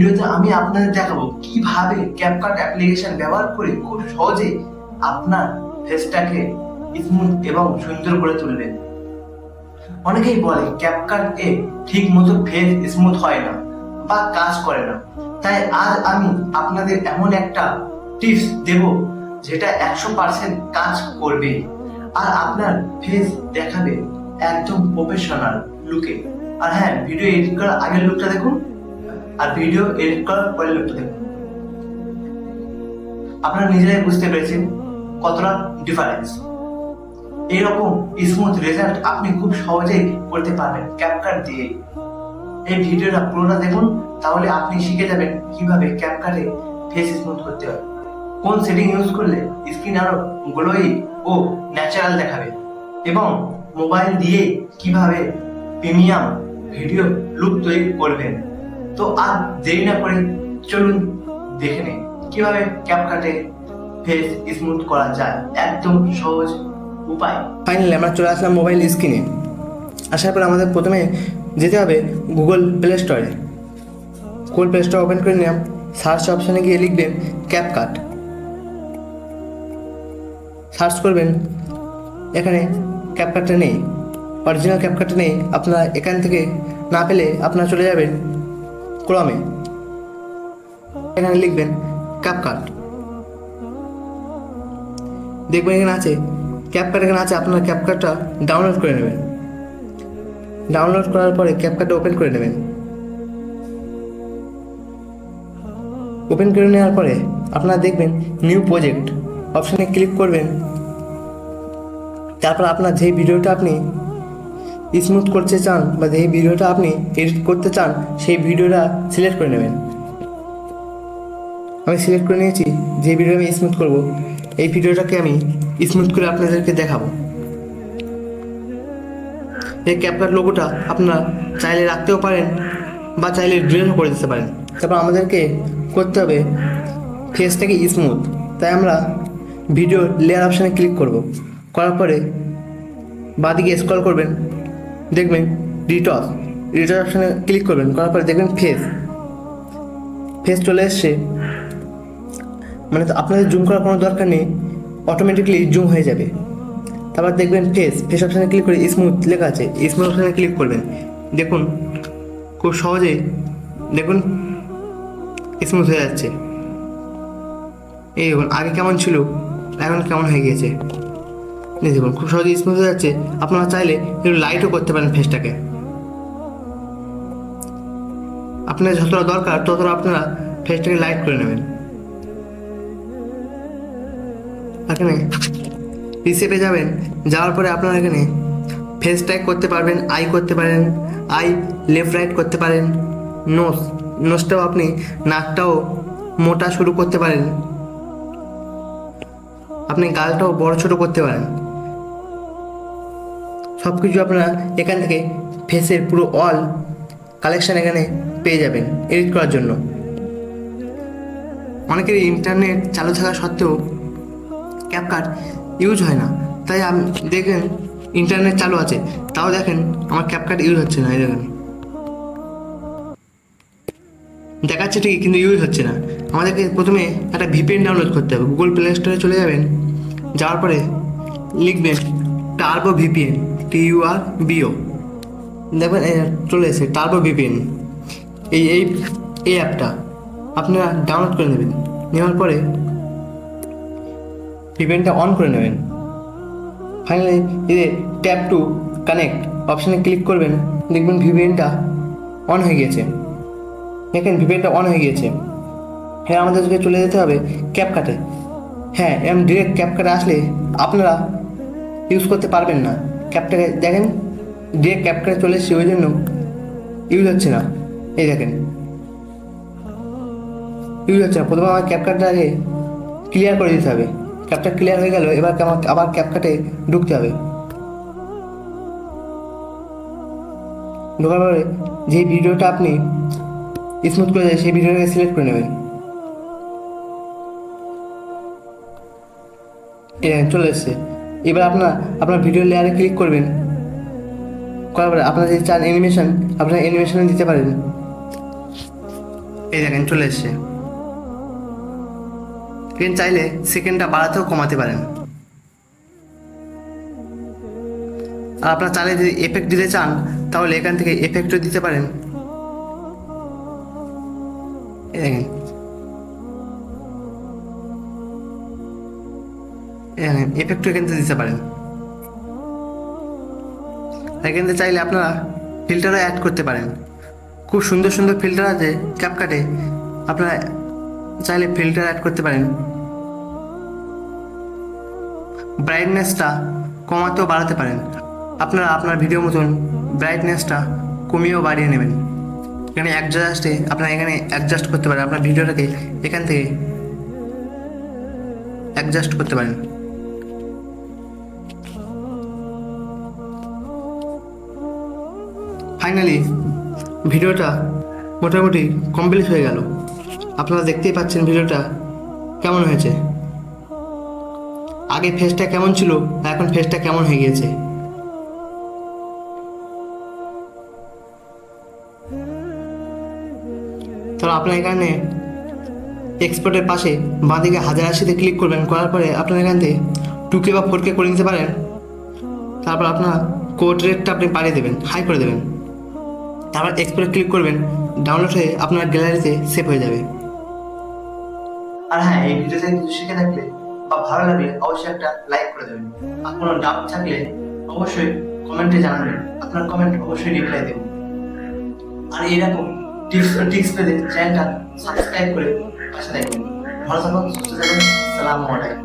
ভিডিওতে আমি আপনাদের দেখাবো কীভাবে ক্যাপকাট অ্যাপ্লিকেশন ব্যবহার করে খুব সহজে আপনার ফেসটাকে স্মুথ এবং সুন্দর করে তুলবেন অনেকেই বলে ক্যাপকাট এ ঠিক মতো ফেস স্মুথ হয় না বা কাজ করে না। তাই আজ আমি আপনাদের এমন একটা টিপস দেব যেটা একশো পার্সেন্ট কাজ করবে আর আপনার ফেস দেখাবে একদম প্রফেশনাল লুকে আর হ্যাঁ ভিডিও এডিট করার আগের লুকটা দেখুন। আর ভিডিও এডিট করার পরের লুকটা দেখুন। আপনারা নিজেরাই বুঝতে পেরেছেন কতটা ডিফারেন্স এরকম স্মুথ রেজাল্ট আপনি খুব সহজেই করতে পারবেন ক্যাপকাট দিয়ে। এই ভিডিওটা পুরোটা দেখুন, তাহলে আপনি শিখে যাবেন কীভাবে ক্যাপকাটে ফেস স্মুথ করতে হয়। কোন সেটিং ইউজ করলে স্ক্রিন আরও গ্লোই ও ন্যাচারাল দেখাবে এবং মোবাইল দিয়ে কীভাবে প্রিমিয়াম ভিডিও লুক তৈরি করবেন। তো আর দেরি না করে চলুন দেখে নিন কীভাবে ক্যাপকাটে ফেস স্মুথ করা যায়। একদম সহজ উপায়। ফাইনালি আমরা চলে আসলাম মোবাইল স্ক্রিনে আসার পর আমাদের প্রথমে যেতে হবে গুগল প্লে স্টোরে গুগল প্লে স্টোর ওপেন করে নিলাম। সার্চ অপশানে গিয়ে লিখবেন ক্যাপকাট সার্চ করবেন। এখানে ক্যাপকাটটা নেই। অরিজিনাল ক্যাপকাটটা নেই। আপনারা এখান থেকে না পেলে আপনারা চলে যাবেন ক্রমে। এখানে লিখবেন ক্যাপকাট দেখবেন এখানে আছে ক্যাপকাট এখানে আছে, আপনার ক্যাপকাটটা ডাউনলোড করে নেবেন। ডাউনলোড করার পরে ক্যাপকাটটা ওপেন করে নেবেন। ওপেন করে নেওয়ার পরে আপনারা দেখবেন নিউ প্রজেক্ট। অপশানে ক্লিক করবেন। তারপর আপনার যেই ভিডিওটা আপনি স্মুথ করতে চান বা যেই ভিডিওটা আপনি এডিট করতে চান, সেই ভিডিওটা সিলেক্ট করে নেবেন। আমি সিলেক্ট করে নিয়েছি, যে ভিডিও আমি স্মুথ করব, এই ভিডিওটাকে আমি স্মুথ করে আপনাদেরকে দেখাবো। এই ক্যাপকাট লোগোটা আপনারা চাইলে রাখতেও পারেন বা চাইলে ডিলিটও করে দিতে পারেন। তারপর আমাদেরকে করতে হবে ফেসটাকে স্মুথ তাই আমরা ভিডিও লেয়ার অপশানে ক্লিক করব। করার পরে বাদিকে স্ক্রল করবেন। দেখবেন রিটস রিটস অপশানে ক্লিক করবেন, করার পরে দেখবেন ফেস ফেস চলে এসছে। মানে আপনাদের জুম করার কোনো দরকার নেই অটোমেটিকলি জুম হয়ে যাবে। তারপর দেখবেন ফেস ফেস অপশানে ক্লিক করে স্মুথ লেখা আছে স্মুথ অপশানে ক্লিক করবেন। দেখুন, খুব সহজেই দেখুন স্মুথ হয়ে যাচ্ছে। এই দেখুন, আগে কেমন ছিল, এখন কেমন হয়ে গিয়েছে। এই দেখুন, খুব সহজেই স্মুথ হয়ে যাচ্ছে। আপনারা চাইলে একটু লাইটও করতে পারেন ফেসটাকে আপনার যতটা দরকার, ততটা আপনারা ফেসটাকে লাইট করে নেবেন। এখানে রিসেপে যাবেন, যাওয়ার পরে আপনারা এখানে ফেস ট্যাগ করতে পারবেন আই করতে পারেন আই লেফট রাইট করতে পারেন নোস নোসটাও আপনি নাকটাও মোটা শুরু করতে পারেন। আপনি গালটাও বড় ছোট করতে পারেন। সব কিছু আপনারা এখান থেকে ফেসের পুরো অল কালেকশান এখানে পেয়ে যাবেন এডিট করার জন্য। অনেকের ইন্টারনেট চালু থাকা সত্ত্বেও ক্যাপকাট ইউজ হয় না। তাই আপনি দেখেন ইন্টারনেট চালু আছে, তাও দেখেন আমার ক্যাপকাট ইউজ হচ্ছে না, এই দেখেন। দেখাচ্ছে ঠিকই, কিন্তু ইউজ হচ্ছে না। আমাদেরকে প্রথমে একটা ভিপিএন ডাউনলোড করতে হবে। গুগল প্লে স্টোরে চলে যাবেন, যাওয়ার পরে লিখবেন turbo VPN T U R B O দেখবেন এই চলে এসে টার্বো ভিপিএন এই এই এই অ্যাপটা আপনারা ডাউনলোড করে নেবেন। নেওয়ার পরে ভিপিএনটা অন করে নেবেন। ফাইনালি এতে ট্যাপ টু কানেক্ট অপশানে ক্লিক করবেন, দেখবেন ভিপিএনটা অন হয়ে গিয়েছে। দেখেন ভিপিএনটা অন হয়ে গিয়েছে। হ্যাঁ আমাদেরকে চলে যেতে হবে ক্যাপকাটে হ্যাঁ এরকম ডিরেক্ট ক্যাপকাটে আসলে আপনারা ইউজ করতে পারবেন না। ক্যাপটাকে দেখেন ডিরেক্ট ক্যাপকাটে চলে এসেছি, ওই জন্য ইউজ হচ্ছে না। এই দেখেন। ইউজ হচ্ছে না। প্রথমে আমার ক্যাপকাটটা আগে ক্লিয়ার করে দিতে হবে। ক্যাপটা ক্লিয়ার হয়ে গেল, এবার আমার, আবার ক্যাপকাটে ঢুকতে হবে। ঢোকার পরে যে ভিডিওটা আপনি স্মুথ করে যায় সেই ভিডিওটাকে সিলেক্ট করে নেবেন। চলে এসছে। এবার আপনার আপনার ভিডিও লেয়ারে ক্লিক করবেন। করার পরে আপনার যদি চান অ্যানিমেশন আপনার অ্যানিমেশনে দিতে পারেন। এই দেখেন, চলে এসছে। এখানে চাইলে সেকেন্ডটা বাড়াতেও কমাতে পারেন। আর আপনার চাইলে যদি এফেক্ট দিতে চান, তাহলে এখান থেকে এফেক্টও দিতে পারেন। এই দেখেন এফেক্টও এখান থেকে দিতে পারেন। থেকে চাইলে আপনারা ফিল্টারও অ্যাড করতে পারেন। খুব সুন্দর সুন্দর ফিল্টার আছে ক্যাপকাটে আপনারা চাইলে ফিল্টার অ্যাড করতে পারেন। ব্রাইটনেসটা কমাতেও বাড়াতে পারেন। আপনারা আপনার ভিডিও মতন ব্রাইটনেসটা কমিয়েও বাড়িয়ে নেবেন। এখানে অ্যাডজাস্টে আপনারা এখানে অ্যাডজাস্ট করতে পারেন। আপনার ভিডিওটাকে এখান থেকে অ্যাডজাস্ট করতে পারেন। ফাইনালি ভিডিওটা মোটামুটি কমপ্লিট হয়ে গেল। আপনারা দেখতেই পাচ্ছেন ভিডিওটা কেমন হয়েছে। আগে ফেসটা কেমন ছিল এখন ফেসটা কেমন হয়ে গিয়েছে। তাহলে আপনার এখানে এক্সপোর্টের পাশে বাঁদিকে হাজার আশিতে ক্লিক করবেন, করার পরে আপনার এখান থেকে টু কে বা ফোর কে করে নিতে পারেন। তারপর আপনার কোড রেটটা আপনি বাড়িয়ে দেবেন হাই করে দেবেন। তারপর এক্সপোর্টে ক্লিক করবেন ডাউনলোড হয়ে আপনার গ্যালারিতে সেভ হয়ে যাবে। আর হ্যাঁ এই ভিডিও কিছু শিখে থাকলে বা ভালো লাগলে অবশ্যই একটা লাইক করে দেবেন। আর কোনো ডাউট থাকলে অবশ্যই কমেন্টে জানাবেন। আপনার কমেন্ট অবশ্যই রিপ্লাই দেবো। আর এরকম টিপস টিপস পেতে চ্যানেলটা সাবস্ক্রাইব করে পাশে দেখবেন ভালো থাকুন, সুস্থ থাকুন, সালাম আলাইকুম।